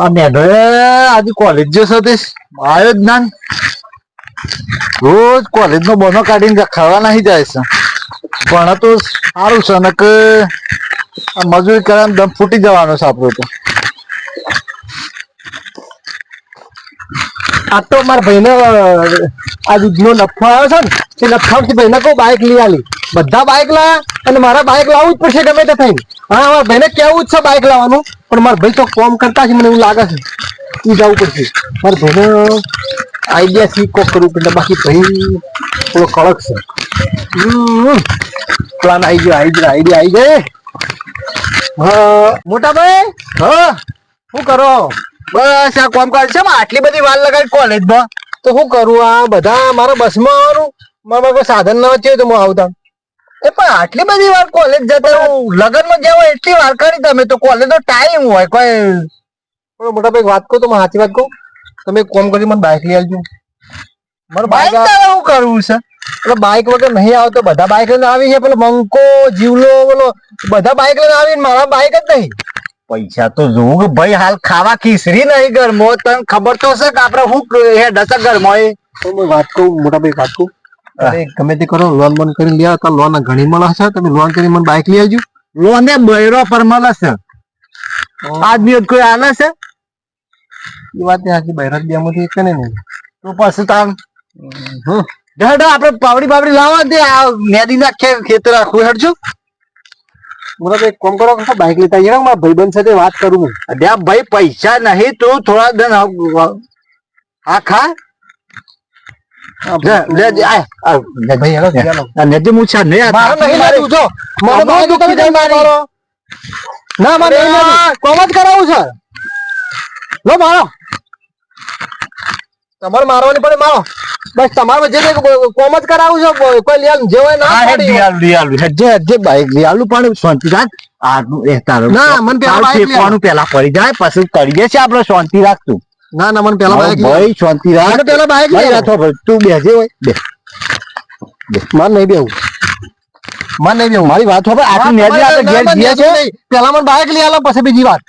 અને આજે કોલેજ જશો તે આવ્યો જ ના રોજ કોલેજ નો બોનો કાઢીને ખાવા નહીં જાય પણ તો સારું છે ને કે મજૂરી કરવાનું દમ ફૂટી જવાનો છે આપણો તો. આ તો મારા ભાઈને આ દૂધનો નફો આવ્યો છે ને તે નફામાંથી ભાઈને કહું બાઇક લઈ આલી. બધા બાઇક લાયા અને મારા બાઇક લાવવું જ પડશે, ગમે તે થઈને. હા, મારા ભાઈને કેવું જ છે બાઇક લાવવાનું, પણ મારા ભાઈ તો કોમ કરતા છે, મને એવું લાગે છે. એ જવું પડશે. મારા ભાઈને આઈડિયા થી કોક કરવું પડે બાકી ભાઈ થોડો કડક છે. પ્લાન આવી ગયો આવી ગયો આઈડિયા આવી ગયો હા. મોટા ભાઈ? હા. શું કરો? બસ, આ કોમ કાઢ છે, આટલી બધી વાર લગાડી કોલેજમાં તો શું કરું? આ બધા મારા બસમાં આવવાનું. મારા પાસે કોઈ સાધન ના વચ્ચે તો હું આવતા એ પણ આટલી બધી વાર કોલેજ જતા હું લગનમાં ગયા હોય એટલી વાર કરી તમે તો કોલેજ નો ટાઈમ હોય કોઈ મોટા ભાઈ વાત કહું તો સાચી વાત કહું. તમે કોમ કરી મને બાઇક લઈ આવજો. મારે બાઈક બાઇક શું કરવું છે? એટલે બાઇક વગર નહીં આવતો બધા બાઇક લઈને આવી છે પેલો મંકો જીવલો બોલો બધા બાઇક લઈને આવી મારા બાઇક જ નહીં. પૈસા તો જોવું કે ભાઈ હાલ ખાવા ખીસરી નહીં ઘરમાં તને ખબર તો છે કે આપડે શું હે ડસક ઘરમાં એ. વાત કહું મોટા ભાઈ વાત કહું. અરે ગમે તે કરો લોન બોન કરી લ્યા તો લોન ઘણી મળે છે. તમે લોન કરી મને બાઇક લઈ આવજો. લોને બૈરો પર મળે છે. આદમી કોઈ આલે છે? એ વાત સાચી બહેરાત બે માંથી એક ને નહીં તો પાછું તાન હમ આપણે પાવડી પાવડી લાવવા દે આ મેદી ના ખે- ખેતર આખું હેડજો. ભાઈ એક કોમ કરો કે બાઇક લેતા ને, મારા ભાઈબંધ સાથે વાત કરું હું. અલ્યા ભાઈ પૈસા નહીં તો થોડા દન આ- ના. મારે કોમ જ કરાવું છે. લો મારો. તમારે મારવાની પડે મારો. બસ તમારે જે કોમ જ કરાવું છે કોઈ- લ્યાલ જે હોય ના હા. લિયાલું, લિયાલું. જે, જે, બાઈક લિયાલું પણ શાંતિ રાખ. આ તારું. ના, મને પેલા પેલા પડી જાય પછી કરીએ છે આપણે શાંતિ રાખતું ના ના મને પેલા બાઇક ભાઈ શાંતિ રાખ. પેલા બાઈક લઈ. રાખો ભાઈ. તું બેસે હોય બે. મારે નહીં બેવું મારે નહીં બેવું મારી વાત સાંભળ. આખી નેદી આપણે ઘેર જઈએ છે પેલા મને બાઈક લઈ આલો પછી બીજી વાત.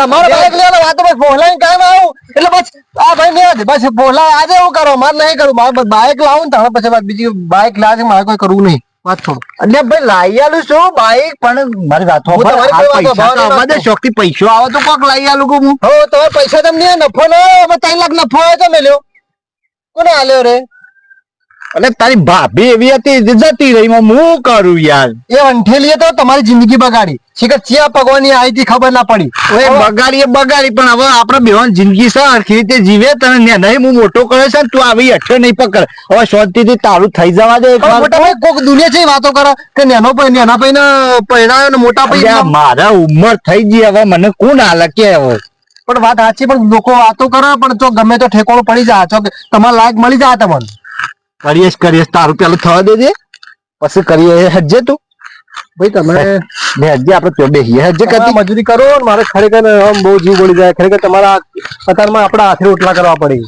તમારો બાઈક લઈ આલો વાતો બસ બોલાઈને કામ આવું. એટલે બસ આ ભાઈ ને બસ પહોલા આજે હું કરો મારે નહીં કરું. મારે બાઇક લાવું ને તાણે પછી વાત બીજી બાઇક લાવે મારે કોઈ કરવું નહીં. વાત એટલે ભાઈ લાઈ આલું છું બાઈક પણ મારી વાત. રાખતો. શોખથી પૈસો આવે તો કોક લાઈ આલું હું? હો પૈસા તમને નફો નો હવે ત્રણ લાખ નફો આવ્યો તો મેલ્યો કોને આલ્યો રે? એટલે તારી ભાભી એવી હતી જતી રહી હું કરું યાર? એ અંઠેલીએ તો તમારી જિંદગી બગાડી. શીખર ચિયા પગવાની આવી ખબર ના પડી. ઓય બગાડી બગાડી પણ હવે આપણે બેવાની જિંદગી છે હરખી રીતે જીવે તને નહીં હું મોટો કરે છે તું આવી અઠે નહીં પકડ. હવે શાંતિથી તારું થઈ જવા દે કોક દુનિયા છે વાતો કરે કે નેનો ભાઈ નેના ભાઈ ને પરણાયો ને મોટા ભાઈ મારા ઉંમર થઈ ગઈ હવે મને કોણ હાલ કે હવે? પણ વાત સાચી પણ લોકો વાતો કરે પણ જો ગમે તો ઠેકોણું પડી જાય કે તમારે લાયક મળી જાય તમને. કરીએ કરીએ તારું પેલું થવા દેજે. પછી કરીએ હજે તું. ભાઈ તમે બે હજી આપણે તો બેસીએ હજે કરતી મજૂરી કરો ને મારે ખરેખર આમ બહુ જીવ પડી જાય. ખરેખર તમારા કતારમાં આપણા હાથે રોટલા કરવા પડી.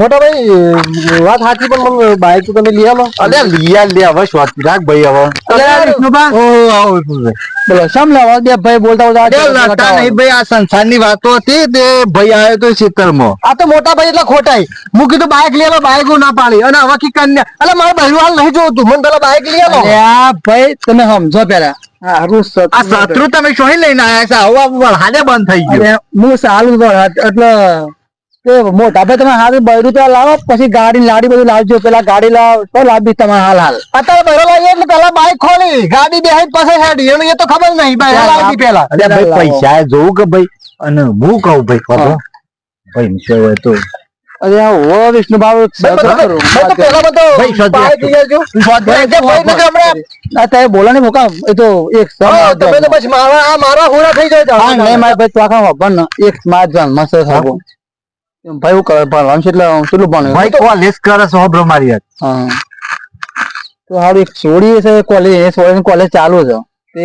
મોટા ભાઈ વાત સાચી પણ મને બાઈક તો તમે લઈ આવો. અલ્યા લીયા લે હવે શાંતિ રાખ ભાઈ હવે. અલ્યા, વિષ્ણુભા. ઓ આવો વિષ્ણુભાઈ. બોલો શમ લેવા? બે ભાઈ બોલતા બોલતા લતા નહીં ભાઈ આ સંસારની વાતો હતી તે ભાઈ આવ્યો તો ખેતરમાં આ તો મોટા ભાઈ એટલે ખોટાઈ. હું કીધું બાઈક લઈ બાઇક ના પાડી. અને હવે કી કન્યા? અલે મારે બહેરું હાલ નહીં જોતું. મને પેલા બાઈક લઈ આલો ભાઈ તમે સમજો પેલા. હારું આ શત્રુ તમે શું લઈને આવ્યા છે. હવે વરસાદે બંધ થઈ ગયો. હું સારું એટલે મોટા ભાઈ તમે હાલ બૈરું તો લાવો પછી ગાડી લાડી બધું લાવજો. પેલા ગાડી લાવ તો લાવી તમારે હાલ હાલ. અત્યારે બહેરો લાવીએ એટલે પેલા બાઇક ખોલી ગાડી બે પાસે હેડી. એનું એ તો ખબર નહીં બહેરો લાવી પેલા અરે ભાઈ પૈસા એ જોવું કે ભાઈ? અને હું કહું ભાઈ ખબર? ભાઈ નિશ્ચય હોય તો. અરે આ ઓ વિષ્ણુ બાબુ પેલા બધો અત્યારે બોલો ને મુકામ એ તો એક તમે તો પછી મારા આ મારા હોરા થઈ જાય હા નહીં મારે ભાઈ તો આખા એક સ્માર્ટ જાન મસ્ત થાકો ભાઈ હું કરે ભણવાનું છે એટલે કેટલું ભણ્યું ભાઈ કોલેજ કરે સો હોભળો મારી તો હારું એક છોડી છે કોલેજ એ છોડીને કોલેજ ચાલુ છે. તે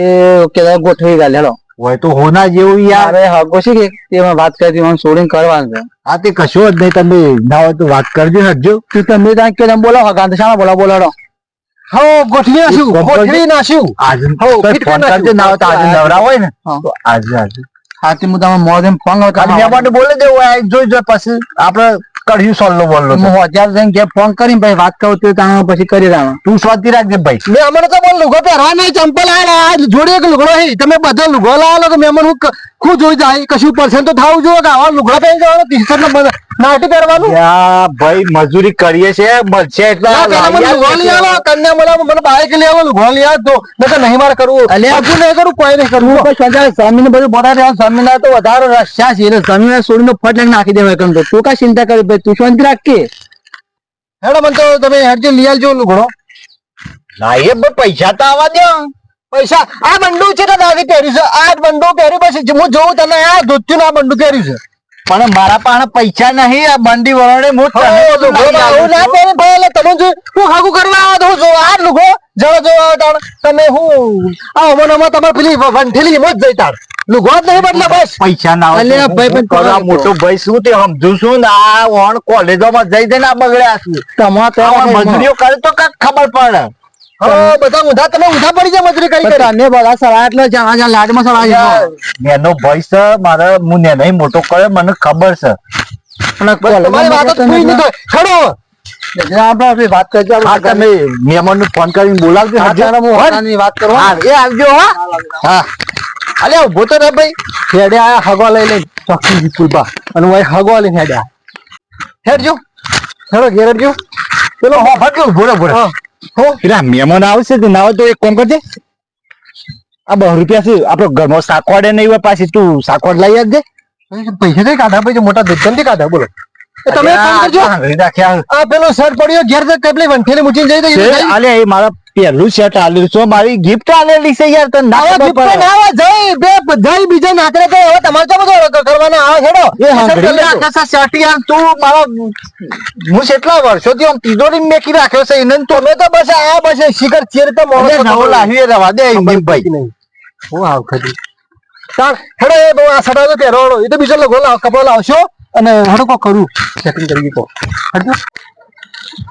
કે ગોઠવી ગાલે હેલો. હોય તો હોના જેવું યાર. અરે હગો છે કે તે મેં વાત કરી હું છોડીને કરવાનું છે. આ તે કશો જ નહીં તમે ના હોય તો વાત કરજો હજો તું તમે ત્યાં કે તમે બોલાવો ગાંધી શાળા બોલાવો બોલાડો હો ગોઠવી નાખ્યું ગોઠવી નાખ્યું આજે ફોન કરી કરજો ના હોય તો આજે નવરા હોય ને. આજે આજે. હાથી હું તમે મોઢે ફોન મહેમાનને બોલી દેવું આ જોઈ જો પછી આપણે કર્યું સોલ્લો બોલો હું હજાર જઈને જે ફોન કરીને ભાઈ વાત કરું તો તાણે પછી કરી રહ્યા તું સ્વાતી રાખજે ભાઈ. મેં અમને તો બોલ લુગો પહેરવા નહીં ચંપલ આયા આ જોડે એક લુગડો હે તમે બધા લુગો લાવો તો મેં હું ક- હું જોઈ જાય કશું પરસેન્ટ તો થાવું જોઈએ કે આવા લુગડા પહેરી જવાનું ટી શર્ટ ને કરવાનું? ભાઈ મજૂરી કરીએ છે મળશે એટલે ના, મને મને બાઈક લઈ આવો ઘોલ લઈ આવો નકર નહીં મારે કરવું. અલ્યા. હજુ નહીં કરું? કોઈ નહીં કરવું સ્વામી બધું બોલા રહ્યા સ્વામી ના તો વધારે રસ્યા છે. એટલે સ્વામી છોડીને ફટ નાખી દેવાય કેમ તો. તું કા ચિંતા કરી ભાઈ તું શાંતિ રાખ કે. હેડો મને તો તમે હેડજો લઈ આવજો ઘણો ના એ પૈસા તો આવા દો. પૈસા? આ બંડુ છે તો દાદી પહેર્યું છે. આ બંડું બંડુ પહેર્યું પછી હું જોઉં તને આ ધોત્યું ને આ બંડુ પહેર્યું છે. પણ મારા પાસે પૈસા નહીં આ બંડી વરણે આવું ના ભાઈ એટલે તમે જો હું હાગું કરવા આવો તો જો આ લુગડો જરા જો આવો તમે હું? આ અમોનામાં તમારે પેલી વંઠેલી એમ જઈ તાણ. લુગડો જ નહીં બદલે બસ. પૈસા ના આવે ભાઈ, પણ કરું? મોટો ભાઈ શું તે સમજુ છું ને? આ ઓણ કોલેજોમાં જઈ જઈને આ બગડ્યા છું. તમાર તો મજૂરીઓ કરે તો કાંઈક ખબર પડે. હા બધા ઊંધા તમે ઊંધા પડી જાય મજૂરી કરી કરી. બધા એટલે જ્યાં જ્યાં લાડમાં નેનો ભાઈ છે મારે હું નેનો મોટો કર્યો મને ખબર છે. તમારી વાત જ પૂરી નહીં ખડો આપણે વાત કરજો હા તમે મહેમાન ફોન કરીને બોલાવજો. હા, હજુ. તારે હું. હોનાની વાત કરો. હા એ આવજો હા. હા. અલે ઊભો તો રે ભાઈ. હેડે આયા હગવા લઈ લઈ વિપુલબા અને હું લઈને હેડ્યા. હેડજો. હેડો ઘેર હેડજો. પેલો હા. ફટલો ઊભો રે હો. પેલા મહેમાન આવશે તો ના હોય તો એક કોમ કરજે. આ બહુ રૂપિયા છે. આપણો ઘરમાં સાકવાડે નહીં હોય પાછી તું સાકવાડ લઈ આવજે પૈસા કઈ કાઢા પછી મોટા દુકાનથી કાઢા બોલો. તમે એક કામ કરજો. આ પેલો શર્ટ પડ્યો ઘેર તો પેલી વંઠેલી મૂકીને જઈ છે. દઈ આલે એ મારા પહેલું શર્ટ આલ્યું છે મારી ગિફ્ટ આલેલી છે યાર તને ના ખબર ના જઈ બે જઈ બીજા નાકરે કઈ હવે તમારે તો બધો કરવાના? આવે હેડો. એ હાંગરી શર્ટ શર્ટ યાર. તું મારા હું કેટલા વર્ષોથી આમ તિજોરી મેકી રાખ્યો છે એને તમે તો બસ આ બસ શિખર ચેર તો અલે નવો રવા દે. નહીં. હું આવ ખરી તાણ હેડો એ બહુ આ સડા પહેરો એ તો બીજો લગો લાવ કપડો લાવશો. અને હડકો કરું. સેટિંગ કરી કો હડકો.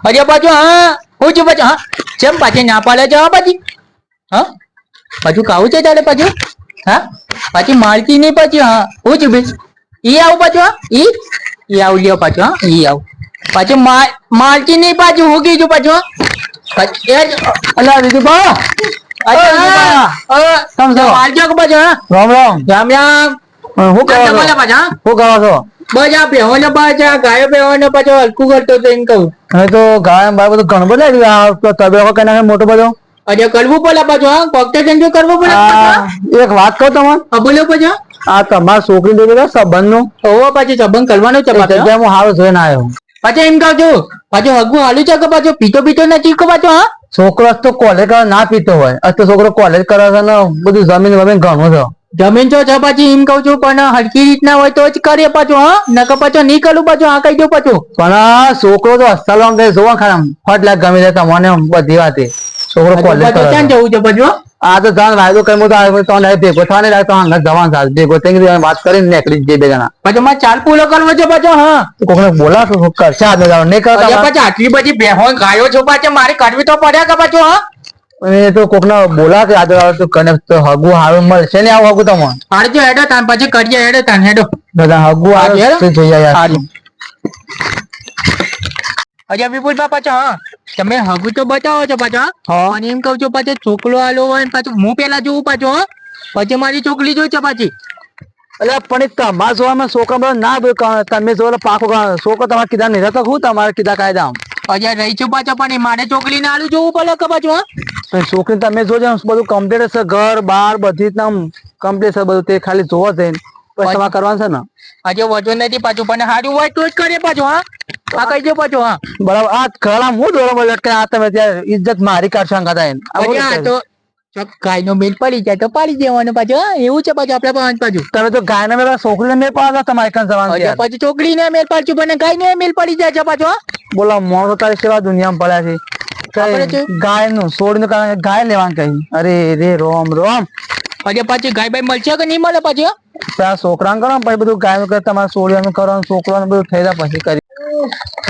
અરે બાજુ હા. હું છું બાજુ હા. જેમ પાછી ના પાડે છે હા પાછી હા? પાછું કાવું છે તારે પાછું? હા? પાછી મારતી નહીં પાછી હા. હું છું ભાઈ. ઈ આવું પાછું હા? ઈ? ઈ આવું લ્યો પાછું હા? ઈ આવું. પાછું માર મારતી નહીં પાછું હું કીધું પાછું અલા બા રામ રામ. રામ રામ. હું કહો છો? બસ આ બેહોને પાછા ગાયો બેહોને પાછો હલકું કરતો એમ કહું. હવે તો ગાય બાર બધું ઘણું બધું આ તબેલો કઈ નાખે મોટો બધો. અરે કરવું પડે પાછું હા? કોકટેલ કરવું પડે એક વાત કહું તમને. હા બોલો પછી આ તમારા છોકરી જોડે સંબંધનું ઓવો પછી સંબંધ કરવાનો છે પાછો હું? હારો જોઈને આવ્યો. પાછો એમ કહું છું પાછું હગું હાલું છે કે પાછો પીતો પીતો નથી કે પાછો હા? છોકરો તો કોલેજ ના પીતો હોય. અત્યારે છોકરો કોલેજ કરે છે ને બધું જમીન વમીન ઘણું છે. જમીન તો છે પછી એમ કઉ છું પણ હલકી રીતના હોય તો જ કરીએ પાછું હા? નકર પાછો નહીં કરું પાછું હા કહી દઉં પાછું. પણ છોકરો તો હસ્તાલો જોવા ખરા ફટ લાગ ગમી જાય તમને બધી વાતે છોકરો કોલેજ ક્યાં જવું છે પાછું આ તો જાણ વાયદો કર્યો તો આ તો નહીં ભેગો થવા નહીં લાગતો હંગત જવાન સાથે ભેગો થઈ વાત કરીને નીકળી જ બે જણા. પછી મારે ચાલ પૂલો કરવો છે પાછો હા? કોકને બોલાવશો તો કરશે આદમી દાડો નહીં કરતા પાછી આટલી બધી બેહો ગાયો છો પાછો મારે કરવી તો પડ્યા કે પાછો હા? એ તો કોકને બોલા કે આદર તો કને તો હગુ હારું મળશે ને આવું હગું તમો હારજો હેડો તાન પછી કરીએ હેડો તાન હેડો. બધા હગુ આવે તો જોઈએ યાર અજા વિપુલ બા પાછો હા. તમે હગુ તો બતાવો છો પાછો હા. અને એમ કહું છું પાછો છોકરો આલો હોય ને પાછું હું પેલા જોઉં પાછો પછી મારી છોકરી જોઈ છે પાછી. એટલે પણ તમારા જોવામાં છોકરા ના તમે જોવા પાકો છોકરો તમારે કીધા નહીં રહેતો? હું તમારે કીધા કાયદા અજય રહી છું પાછો પણ મારે છોકરી ને આલુ જોવું પડે કે પાછું છોકરી તમે જોજો બધું કમ્પ્લીટ છે ઘર બાર બધી રીતના કમ્પ્લીટ છે બધું તે ખાલી જોવો છે પછી કરવાનું છે ને? આજે વધુ નથી પાછું પણ સારું હોય તો જ કરે પાછું હા? આ કહી દો પાછું હા? બરાબર આ આમ હું દોડો લટકે આ તમે ત્યાં ઇજ્જત મારી કાઢશો આ? તો ગાય નો મેલ પડી જાય તો પાડી દેવાનું પાછું એવું છે પાછું આપડે પાંચ પાછું. તમે તો ગાયના મેળા છોકરીને મેં પાડતા તમારે કાન જવાનું. પછી છોકરીને મેલ પાડશું પણ ગાય ને મેલ પડી જાય છે પાછો બોલો મોણસો તારી સેવા દુનિયામાં પડ્યા છે. ગાયનું છોડનું કારણ ગાય લેવાનું કહી. અરે રે રોમ રોમ. અરે પાછી ગાય બાય મળશે કે નહીં મળે પાછી ત્યાં છોકરા કરો પછી બધું ગાયનું કરે તમારે છોડીઓનું કરો ને છોકરાનું બધું થઈ પછી કરી.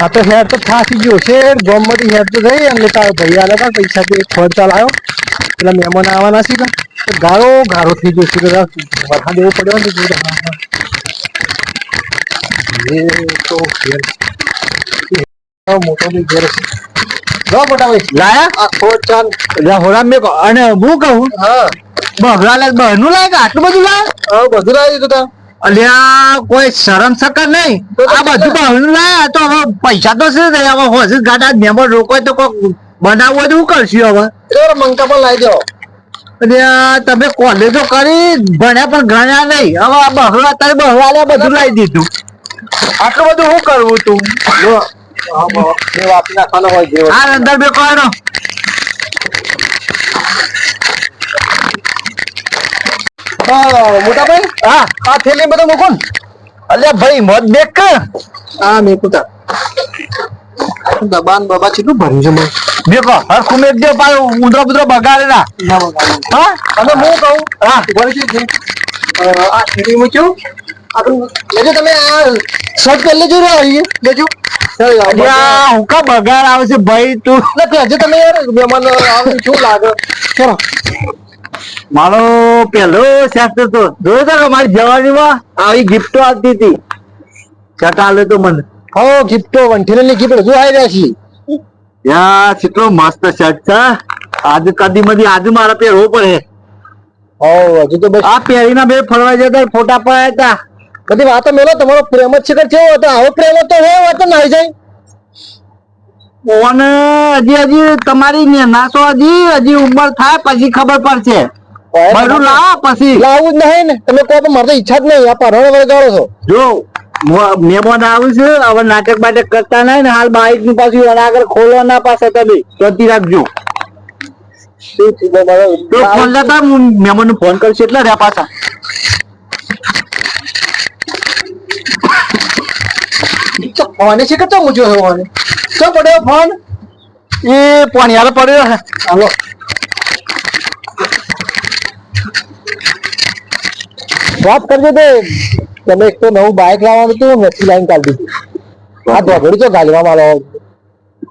આ તો હેર તો ફાસી ગયો છે ગોમમાંથી હેર તો થઈ અને તારો ભાઈ આલે પૈસા થી ખર્ચા લાવ્યો પેલા મહેમાન આવવાના છે કે ગાળો ગાળો થઈ ગયો છે વરસાદ એવો પડ્યો ને. એ તો ઘેર. મોટો બી ઘેર છે. મોટા ભાઈ. લાયા? હોરા મેં અને હું કહું? હા. બગડા લે બહનું લાય આટલું બધું લાય? બધું લાવી દીધું અલ્યા કોઈ શરમ સકર નહીં. તો તો આ બધું બહનું લાયા તો હવે પૈસા તો છે હવે હોશે ગાડા મેમ્બર રોકો તો કોક બનાવવું તો કરશું હવે. તો મંકા પણ લાવી દો. અલ્યા તમે કોલેજો કરી ભણ્યા પણ ગણ્યા નહીં. હવે બહવા બહુ અત્યારે બહવાલે બધું લાવી દીધું. આટલું બધું શું કરવું તું? જો વાપી નાખવાનો હોય જે હા અંદર બે કોનો હા મોટા ભાઈ હા. આ થેલી બધું મૂકો. અલ્યા ભાઈ મત બેક કર. હા મેં કુતા દબાણ બાબા કેટલું ભર્યું છે મેં દેખો હરખું મેક દે પાયો ઉંદરા બુદરા બગાડે ના. હા? અને હું કહું હા. ઊભા છે આ થેલી મૂક્યું આપણું લેજો તમે આ શર્ટ પહેલે જો રહ્યો અહીં લેજો. બગાડ. આવશે ભાઈ તું? નથી હજુ તમે યાર મહેમાન આવે શું લાગે? ચલો. મારો પેલો શાસ્ત્ર તો જોયો તો મારી જવાનીમાં આવી ગિફ્ટો આવતી હતી? ચટા આલે તો મને. હો ગિફ્ટો વંઠીને ગિફ્ટ હજુ આવી રહ્યા છીએ યા કેટલો મસ્ત શર્ટ છે આજ કદી મધી આજ મારા પહેરવો પડે. હો હજુ તો બસ આ પહેરીને બે ફરવા જતા ફોટા પાડ્યા હતા. બધી વાતો મેલો તમારો પ્રેમ જ છે કે કેવો હતો? આવો પ્રેમ તો હોય વાતો ના જાય. ઓને હજી હજી તમારી ને નાસો હજી હજી ઉંમર થાય પછી ખબર પડશે. બધું લાવો પછી. લાવું જ નહીં ને. તમે કહો તો મારે તો ઈચ્છા જ નહીં આ પારણો વગાડો છો. જો મહેમાન આવ્યું છે હવે નાટક બાટક કરતા નહીં ને હાલ બાઈકની પાછું એના આગળ ખોલો ના પાસે તમે ચોથી રાખજો ફોન લેતા હું મહેમાનનું ફોન કરશે એટલે રહ્યા પાછા. તો ફોન છે કે તો મૂક્યો છે ફોન તો પડ્યો ફોન એ પોણિયારો પડ્યો છે. હાલો. વાત કરજો તો તમે એક તો નવું બાઇક લાવવાનું હતું નથી લાઈન કાઢી દીધું. આ ધોગડી તો ગાલવા મારો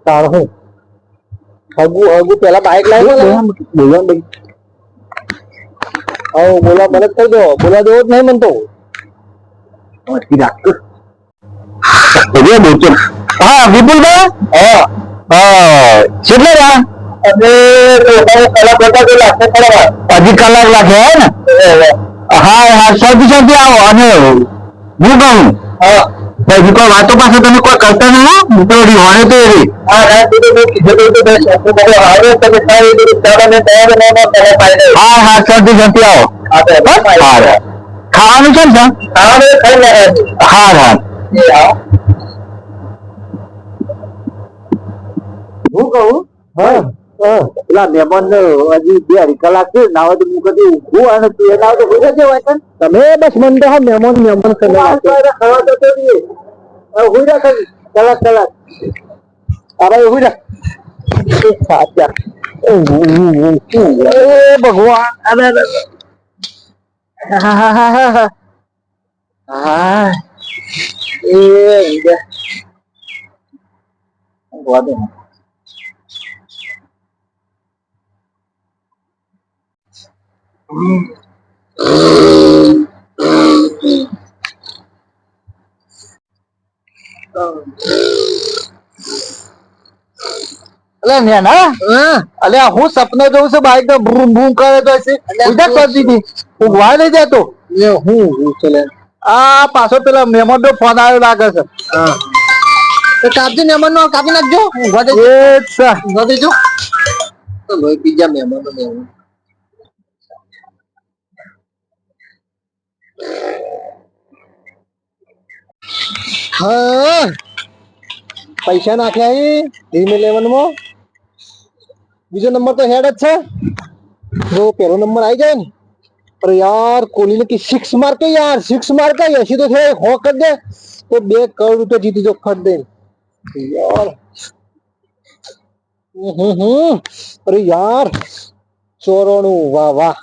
તાણ હું? હગુ હગુ પેલા બાઇક લાવ્યો બોલો બોલો ભાઈ હવે બોલા મને કહી દો. બોલા દેવો જ નહીં મનતો અટકી રાખ. હા વિપુલભાઈ? હા. હા. કેટલે રહ્યા? હજી કલાક લાગે હે ને? હા હા શાંતિ શાંતિ આવો અને હું કહું પછી કોઈ વાતો પાસે તમે કોઈ કરતા નહીં હો થોડી હોણે તો એવી હા હા શાંતિ શાંતિ આવો હા ખાવાનું છે ને હા હા હું કહું હા હા પેલા મહેમાન ને હજી બે કલાક છે નાવા તો હું કદી ઊભું અને તું એ તો ભૂલે છે. હોય તમે બસ મન તો હા મહેમાન મહેમાન કરીને ખાવા તો નહીં હું ના કરી કલાક કલાક. અરે ઊભી રાખ. સાચા. એ ભગવાન. અરે હા. અલે નેના અલે હું સપને જોઉં છું બાઈક તો ભૂમ ભૂમ કરે તો છે ઉધા કરી દીધી ઊંઘવા નહીં જતો. એ હું હું ચલે આ પાછો પેલા મેમન નો ફોન આવ્યો લાગે છે. હા. તો કાપજી મહેમાન નો કાપી નાખજો. દેજો દેજો તો ભાઈ બીજા મહેમાન નો હા પૈસા નાખ્યા અહીં ધીમે લેવનમાં બીજો નંબર તો હેડ જ છે જો પેલો નંબર આવી જાય ને અરે યાર કોહલીને કે સિક્સ માર્કે યાર સિક્સ માર્કે એસી તો છે હો કર દે તો બે કરોડ રૂપિયા જીતી જો ફટ દે યાર હમ હમ હમ. અરે યાર ચોરોનું વાહ વાહ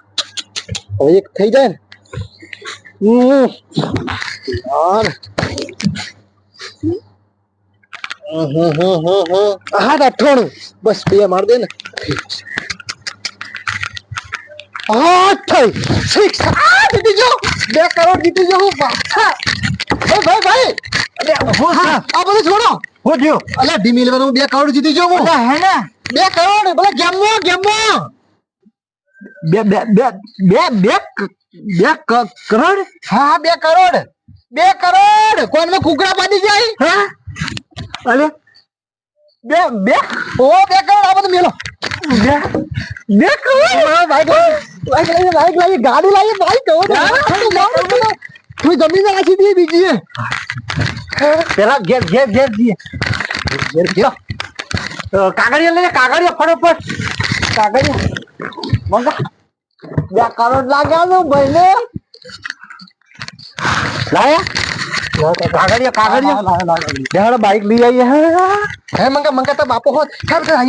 હવે એક થઈ જાય ને હમ યાર હમ હમ હમ હમ હમ. હા અઠાણું બસ બે માર દે ને આ થઈ સિક્સ આ જીતી ગયો બે કરોડ જીતી ગયો હું પાછા એ ભાઈ ભાઈ અરે હું હા આ બધું છોડો હું થયું અલ્યા ડી મિલવાનું બે કરોડ જીતી ગયો હું હે ને બે કરોડ? હા બે કરોડ. બે કરોડ. કોનમાં કુકડા પાડી જાય? હા. અરે બે બે? ઓ બે કરોડ. આ બધું મેલો. બે. બે કરોડ? બાઈક બાઈક લાવી બાઈક લાવી ગાડી બાઈક કરોડ તું જમીન નાખી દી બીજી પેલા ઘેર ઘેર ઘેર જઈએ. ઘેર ઘેર તો લઈને કાગળિયો ફટોફટ કાગળિયા. મંગા. બે કરોડ લાગ્યા ભાઈ ને લાયા બાઈક લઈ આવી હે. મંગા મંગા તો બાપુ હોત.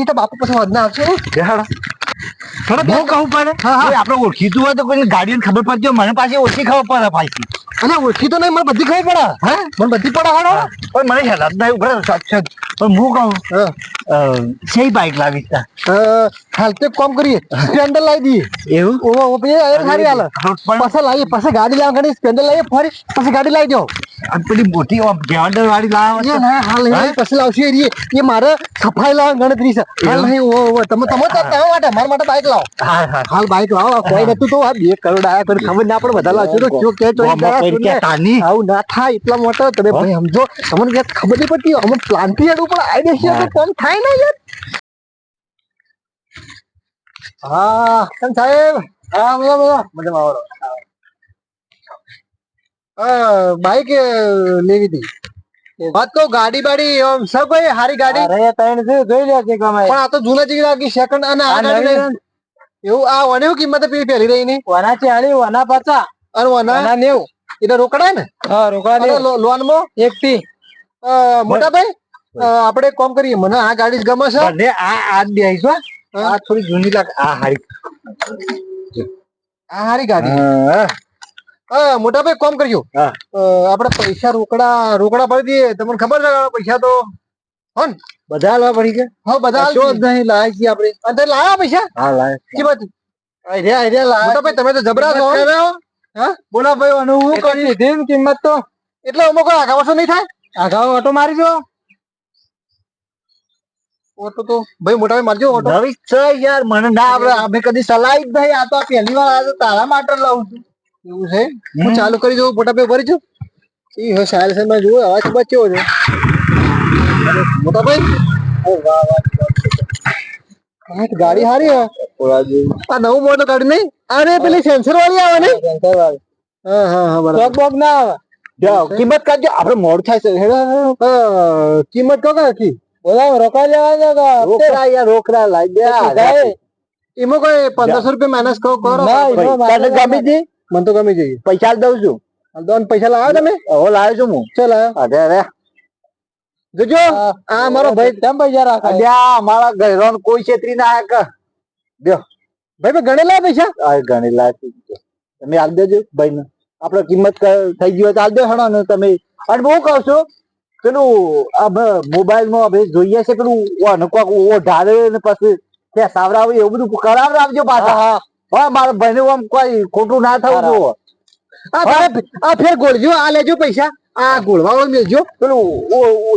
તો બાપો પછી આવશે થોડો બહુ કહું પડે? આપણે ઓળખીતું હોય તો કોઈ ગાડીને ખબર પડતી હોય. મને પાછી ઓછી ખબર પડે પાછી. અને તો નહીં મને બધી ખબર પડે. હે? મને બધી પડે હાડો. પણ મને હેરાન નહીં ઉભરે સાક્ષાત પણ હું કહું હા. અ, લાવી હાલ તો કામ કરીએ સ્પેન્ડર લાવી દઈએ. એવું? ઓ ઓ પછી સારી હાલ. પછી લાવીએ પછી ગાડી લાવ ઘણી સ્પેન્ડર લાવીએ ફરી પછી ગાડી લાવી દો પેલી મોટી ગેવન્ડર વાળી લાવે એ હાલ પછી લાવશે એ એ મારે સફાઈ લાવવા ગણતરી છે. હાલ નહીં તમે તમે તો માટે મારા માટે બાઈક લાવો. હાલ બાઈક લાવો. કોઈ નતું તો આ બે કરોડ આયા કરી. ખબર ના પણ બધા લાવશે તો. જો કે. આવું ના થાય એટલા મોટો. તમે ભાઈ સમજો તમને યાર ખબર નહીં પડતી અમે પ્લાનથી હેડું પણ આઈડિયા તો કોમ થાય ને યાર? હા કેમ સાહેબ? હા બોલો બોલો. મજામાં આવો હા. બાઈક લેવી હતી. વાત તો ગાડી બાડી સબ કોઈ હારી ગાડી? અરે તૈણ છે જોઈ લે છે ગમે. પણ આ તો જૂના જેવી લાગી સેકન્ડ અને આ ગાડી એવું આ વને એવું કિંમત પેલી પહેલી રહી ની વના ચાલી વના પાછા. અને વના? નેવું એટલે રોકડા ને? હા રોકડા લોનમાં એક થી મોટા ભાઈ આપણે કોમ કરીએ. મને આ ગાડી જ ગમે છે. આ આ હો. આ થોડી જૂની લાગે. આ હારી. આ હારી ગાડી. હા. મોટા ભાઈ કોમ કરજો. આપડે પૈસા રોકડા રોકડા ભરી દઈએ તમને ખબર છે પૈસા તો? બધા લાવવા પડી ગયા હા બધા આલજી. જ નહીં લાવે છે આપણે. અને લાયા પૈસા? હા લાયા. કી બાજુ? આઈડિયા આઈડિયા મોટા ભાઈ તમે તો જબરા છો. હા? બોલો ભાઈ આનું હું કરી દીધી કિંમત તો? એટલે અમુક કોઈ આગા વર્ષો નહીં થાય? અગાઉ ઓટો મારી જો ઓટો તો ભાઈ મોટા ભાઈ મારજો ઓટો. છે યાર મને ના આપણે અમે કદી સલાઈ જ નહીં. આ તો પહેલી વાર આજે તારા માટે લઉં છું. એવું છે? હું ચાલુ કરી દઉં મોટા ભાઈ ભરી છું ઈ હો સાયલ છે માં જુઓ અવાજ બચ્યો છે? મોટા ભાઈ? વાહ વાહ ગાડી હારી આ નવું મોડલ ગાડી નહીં? અરે પેલી સેન્સર વાળી આવે ને હા હા હા બરાબર. ના આવે. જાઓ કિંમત કાઢજો. આપણે મોડ થાય છે. કિંમત કહો કે બોલા રોકા લેવા દો રોકડા યાર રોકડા લાવી દે એમાં કોઈ પંદરસો રૂપિયા માઇનસ કરો. કરો ગમી તી? મને તો ગમી જઈએ પૈસા દઉં છું. દોન પૈસા લાવ્યો તમે? હો લાવ્યો છું હું. ચાલ. અરે અરે. જોજો. આ મારો ભાઈ કેમ પૈસા રાખે? અલ્યા મારા ઘરોન કોઈ છેતરી ના આયા કે ભાઈ મેં ગણેલા પૈસા? આ ગણેલા છે. તમે આલ દેજો ભાઈ ને આપડે કિંમત થઈ ગઈ હોય તો આલ દે હણો ને તમે અને હું કહું છું પેલું મોબાઈલમાં હવે જોઈએ છે પેલું ઓ નકો ઓ ઢાળે ને પછી સાવરાવે એવું બધું કરાવડાવજો પાછા. હા મારા ભાઈ આમ કોઈ ખોટું ના થવું જોવો. આ ફેર ગોળજો આ લેજો પૈસા. આ ગોળવા મેળજો પેલું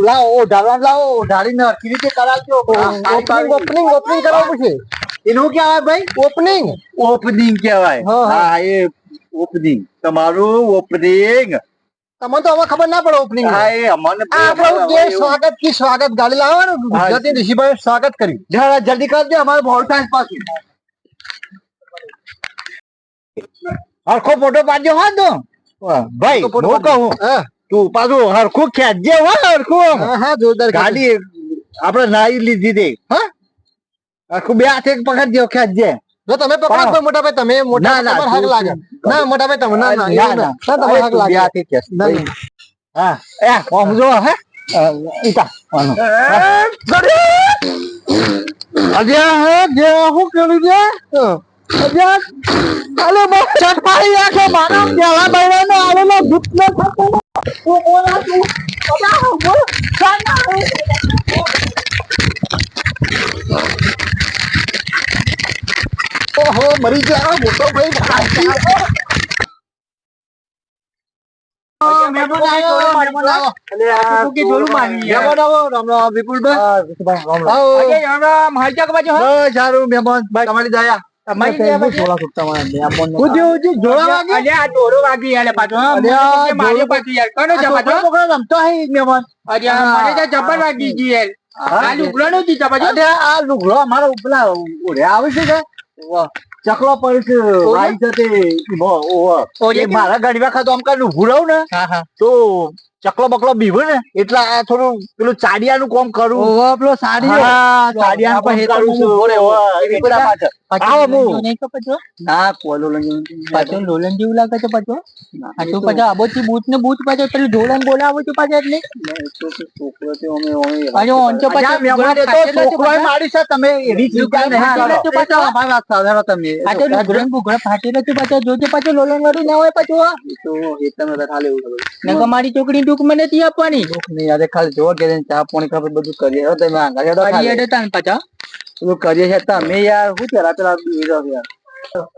લાવો ઓ ઢાળવાનું લાવો ઓ ઢાળીને હરખી રીતે કરાવજો. ઓપનિંગ ઓપનિંગ કરાવવું છે. એનું કહેવાય ભાઈ? ઓપનિંગ. ઓપનિંગ કહેવાય. હા, એ ઓપનિંગ. તમારું ઓપનિંગ. તમને તો હવે ખબર ના પડે ઓપનિંગ. હા એ અમને આપણું જે સ્વાગત કી સ્વાગત ગાડી લાવવાનું ગુજરાતી ઋષિભાઈ સ્વાગત કર્યું. જરા જલ્દી કરજો અમારે મોડ થાય છે પાછું હરખો ફોટો પાડજો હા તો. ભાઈ હું કહું તું પાછું હરખું ખેંચજે હો હરખું. હા, જોરદાર ગાડી આપણે નાઈ લીધી હતી. હા? હરખું બે હાથે પકડજો ખેંચજે. જો તમે પકડો મોટા ભાઈ તમે મોટા તમારે હક લાગે. ના મોટા ભાઈ તમે ના તમારે અરે, હક બે લાગે. હાથે ખેંચ. ના, ના. હા એ આમ જો હે? અ, ઈતા આનો. અલ્યા હે. જે હું કર્યું છે? અલે બહુ ચટપાઈ આખો માનવ પેલા બૈરાનો આવેલો ભૂતનો થતો તું બોલા તું હું બોલ? ઓહો મરી ગયા. મોટો ભાઈ મહેમાન આવો. રામ હા તમારી જે ઉજી જોડા વાગી અલ્યા આ દોરો વાગી યાર પાછો. હા. અલ્યા, મને કે માર્યો દોરો- પાછો યાર કનો છે આ પાછો રમતો હે મહેમાન અલ્યા મને તો જબર વાગી ગઈ યાર. આ લુગડો નું જીતા પાછો? અરે આ લુગડો અમારો પેલા ઓઢે આવે છે કે? ચકલો પર ઈમો. એ મારા ગાડી વખત આમ કાઢું ઊભું રહું ને હા હા. તો ચકલો બકલો બીભો ને એટલે આ થોડું પેલું ચાડિયાનું કોમ કરું. પેલો સાડી હા, ચાડિયાનું કોમ કરું છું. પાછો ના કોલો લઈને લોલન જેવું લાગે છે પાછો? આ તો આબોથી બૂટ ને બૂટ પાછો પેલું ઢોલન બોલાવો છો પાછો એટલે? છોકરો તો અને પાછો? એ તમે એવી ચિંતા નહીં લુગડા કરો. તો પાછો? અમારી વાત સાધારો તમે. આ તો લુગડો ને ફાટેલો છે પાછો? જોજો પાછો લોલન વાળું ના હોય પાછો તો હેતરમાં તો ખાલી એવું નકર મારી છોકરી ટૂંક મને નથી આપવાની. નહીં યાર ખાલી જોવા કે ચા પાણી ખબર બધું કરીએ. તમે આંગળી પાછા બધું કરીએ છે તમે યાર શું પેલા પેલા બીજો યાર.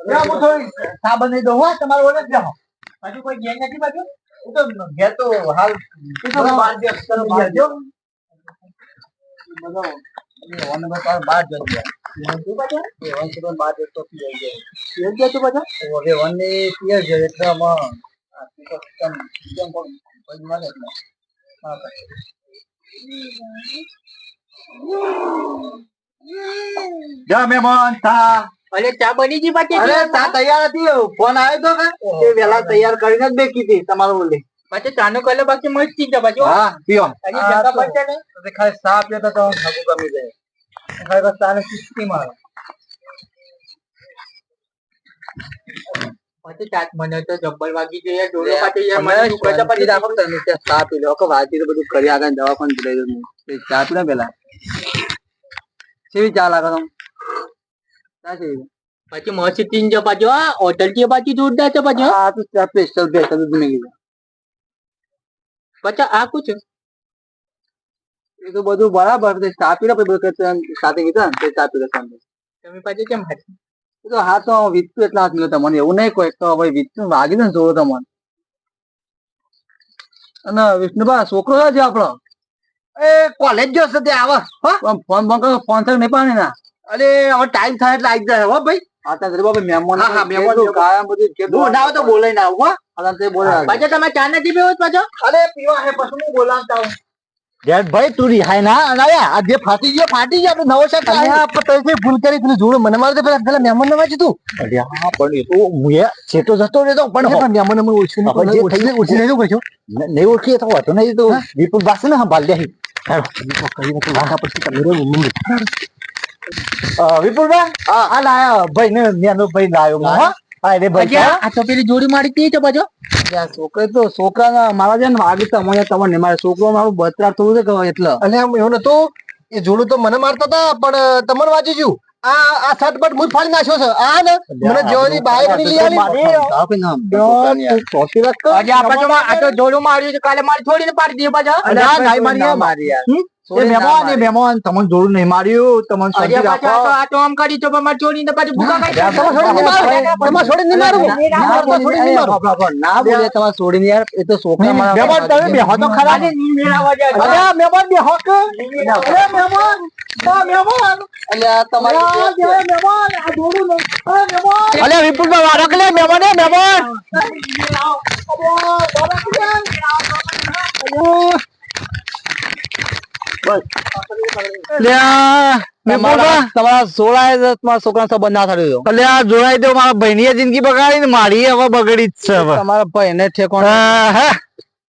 લે, હું થોડી ચા બનાવી દઉં હો, તમારે જ જાઓ. કોઈ ગેંગ નથી પાછું હું તો ઘેર તો હાલ. બધો, ઓને પીએ હવે પીએ છે એટલે આમાં કેમ કેમ કોણ? મળે એટલે. હા, જા મહેમાન ચા અરે ચા બની ગઈ પાછી? અરે ચા તૈયાર હતી. ફોન આવ્યો તો કે એ વેલા તૈયાર કરીને જ બેઠી હતી તમારો ઓલી. પાછો ચાનો કલર બાકી મસ્તી છે પાછો હા. પીઓ. હજી જગ્યા પર છે ને? તો ખાલી ચા પીએ તો તો નગું ગમી જાય. ખાલી બસ ચાને ચીચકી મારો. પાછો ચાટ મને તો જબ્બર વાગી ગઈ યાર ડોલો પાછો યાર મને મને દુખે છે શાંતિ પાછો. રાખો તમે ત્યાં ચા પી લો. કે વાંચી તો બધું કરી આગળ દવાખાને લઈ દઉં એ ચા પી ને પેલા. કેવી ચા લાગે તમે? પછી મસ્ત ચીન છે પાછો હોટલ પાછી જોરદાર છે પાછો આ તો ચા સ્પેશિયલ કીધું. આ કુછ એ તો બધું બરાબર છે ચા પી પછી બધું સાથે કીધા તે ચા તમે પાછી કેમ હાથી એ તો હા તો વીતતું એટલા હાથ મિલો તમને એવું નહીં કોઈ તો વાગી દે ને જોવો તમને અને વિષ્ણુભા છોકરો છે આપણો એ કોલેજ છે તે આવે ફોન ફોન કરો ફોન થયો નહીં પાડે ના અરે હવે ટાઈમ થાય એટલે આવી જાય હો ભાઈ. આ તો ગરીબો મહેમાન હા, હા, મહેમાન કાયમ બધું કીધું. હું ના તો ના હો. બોલે પાછો તમે ચા નથી પીવો પાછો? અરે પીવા હે પછી હું બોલાવતા હું ભાઈ તું રિહાય ના અરે આ જે ફાટી ગયો ફાટી ગયો આપણે નવો શર્ટ પણ ભૂલ કરી પેલું જોડું મને મારે પેલા પેલા મહેમાન ને વાંચી તું. અરે હા પણ એ તો છેટો જતો રહેતો પણ પણ મહેમાન જે થઈ ગયું, ઓછું નહીં કરશો નહીં ઓળખીએ તો હતો નહીં તો વિપુલ પાસે ને સંભાળ દે વિપુલભાઈ આ લાયા ભાઈ ને નેનો ભાઈ લાયો હું, હા. એને ભાઈ આ તો પેલી જોડી મારી તી છે પાછો આ તો છોકરા મારા છે ને વાગી તો મને તમને મારે છોકરો મારું બતરા થોડું છે એટલે? અને એવું નતું? એ જોડું તો મને મારતા હતા પણ તમને વાંચી ગયું. આ આ શર્ટ બટ મુજ ફાડી નાખ્યો છે. આ ને મને જોની બાઈકની લઈ આલી ચોથી રાખ આજે આ પાછો આ તો જોડું માર્યું છે કાલે મારી થોડી ને પાડી દીધી પાછા. ના મારી મારી યાર. મહેમાન એ મહેમાન તમને જોડું નહીં માર્યું તમને શાંતિ પાછો રાખો. આ તો- આમ કરી તો પણ મારી પાછું છોડી નહીં છોડી નહીં મારું. ના બોલે, ના બોલે તમારે યાર એ તો છોકરા મારા મહેમાન તમે બેહો તો ખરા આજે નીંદ જાય. અલ્યા મહેમાન બેહો કે? અરે મહેમાન આ મહેમાન એટલે તમારી જે મહેમાન આ જોડું નહીં. અરે મહેમાન અલ્યા વિપુલભાઈ વાળો કે લે મહેમાન એ મહેમાન અલ્યા. તમારા સોળા તમારા છોકરા સંબંધ ના થયો અલ્યા જોડાઈ દો મારા ભાઈની જિંદગી બગાડી ને મારી હવે બગડી જ છે તમારા ભાઈ ને ઠેકોણ.